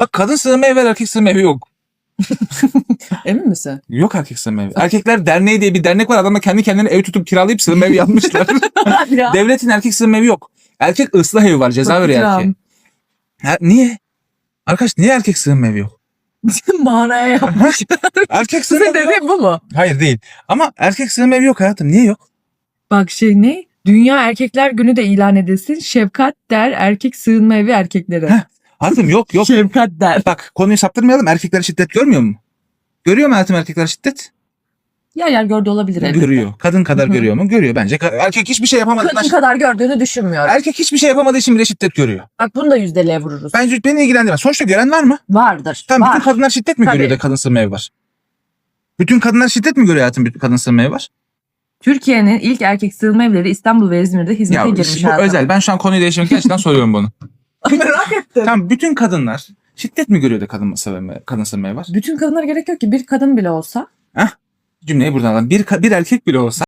Bak kadın sığınma evi var erkek sığınma evi yok. Emin misin? Yok erkek sığınma evi. Erkekler Derneği diye bir dernek var. Adamlar kendi kendine ev tutup kiralayıp sığınma evi yapmışlar. ya. Devletin erkek sığınma evi yok. Erkek ıslah evi var. Ceza veriyor Bakacağım. erkeğe. Ha, niye? Arkadaş niye erkek sığınma evi yok? Mağaraya yapmış. Erkek sığınma Sizin evi yok. dediğin bu mu? Hayır değil. Ama erkek sığınma evi yok hayatım. Niye yok? Bak şey ne? Dünya Erkekler Günü de ilan edilsin. Şefkat der erkek sığınma evi erkeklere. Heh. Hayatım yok yok. Şefkat der. Bak konuyu saptırmayalım. Erkekler şiddet görmüyor mu? Görüyor mu hayatım erkekler şiddet? Yer yer gördü olabilir elbette. Görüyor. Kadın kadar görüyor mu? Görüyor. Bence ka- erkek hiçbir şey yapamadığı Kadın kadar gördüğünü düşünmüyorum. Erkek hiçbir şey yapamadığı için bile şiddet görüyor. Bak bunu da yüzdeliğe vururuz. Bence beni ilgilendirmez. Sonuçta gören var mı? Vardır. Tamam var. bütün kadınlar şiddet mi Tabii. görüyor da kadın sığınma evi var? Bütün kadınlar şiddet mi görüyor hayatım bütün kadın sığınma evi var? Türkiye'nin ilk erkek sığınma evleri İstanbul ve İzmir'de hizmete Ya girmiş. bu hayatım. özel. Ben şu an konuyu değiştirmek için gerçekten soruyorum bunu. Merak ettim. Tamam bütün kadınlar şiddet mi görüyor da kadın sığınma, kadın evi var? Bütün kadınlara gerek yok ki bir kadın bile olsa Cümleyi buradan alalım. Bir, ka- bir erkek bile olsa